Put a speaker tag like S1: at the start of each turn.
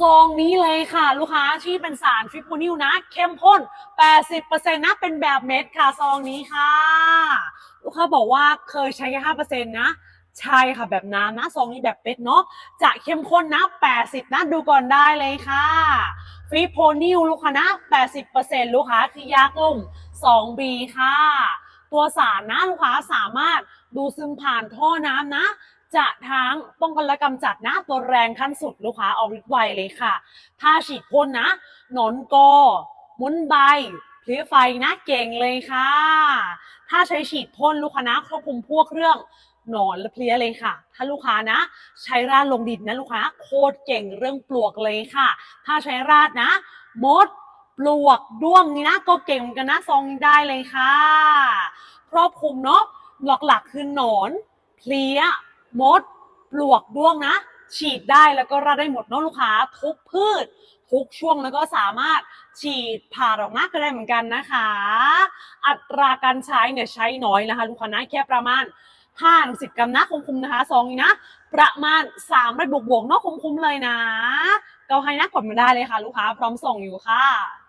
S1: ซองนี้เลยค่ะลูกค้าที่เป็นสารฟิปโพนิลนะ เข้มข้น 80%นะเป็นแบบเม็ดค่ะซองนี้ค่ะ ลูกค้าบอกว่าเคยใช้แค่5%นะใช่ค่ะแบบน้ำนะซองนี้แบบเป็ดเนาะจะเข้มข้นนะ 80 นะดูก่อนได้เลยค่ะฟิปโพนิลลูกค้านะ 80%ลูกค้าคือยาลุ่ม 2B ค่ะ ตัวสารนะลูกค้าสามารถดูซึมผ่านท่อน้ำนะ จะทั้งป้องกันและกำจัดนะตัวแรงขั้นสุดลูกค้าเอาฤทธิ์ไวเลยค่ะถ้าฉีดพ่นนะ หนอนกอมุนใบเพลี้ยไฟนะเก่งเลยค่ะ ถ้าใช้ฉีดพ่นลูกค้านะควบคุมพวกเรื่องหนอนและเพลี้ยเลยค่ะ ถ้าลูกค้านะ ใช้ราดลงดินนะลูกค้าโคตรเก่งเรื่องปลวกเลยค่ะ ถ้าใช้ราดนะ มด ปลวกด้วงนี่นะ ก็เก่งเหมือนกันนะซองได้เลยค่ะ ครอบคลุมเนาะหลักๆคือหนอน เพลี้ย มดปลวกด้วงนะ ฉีดได้แล้วก็ราดได้หมดเนาะลูกค้าทุกพืช ทุกช่วงแล้วก็สามารถฉีดผ่าออกหน้าก็ได้เหมือนกันนะคะ อัตราการใช้เนี่ยใช้น้อยนะคะ ลูกค้านะแค่ประมาณ5ถึง10กรัมนะคุ้มๆนะคะซองนี้นะ ประมาณ3ได้บวกๆเนาะคุ้มๆเลยนะ เกาให้นะกดมาได้เลยค่ะ ลูกค้าพร้อมส่งอยู่ค่ะ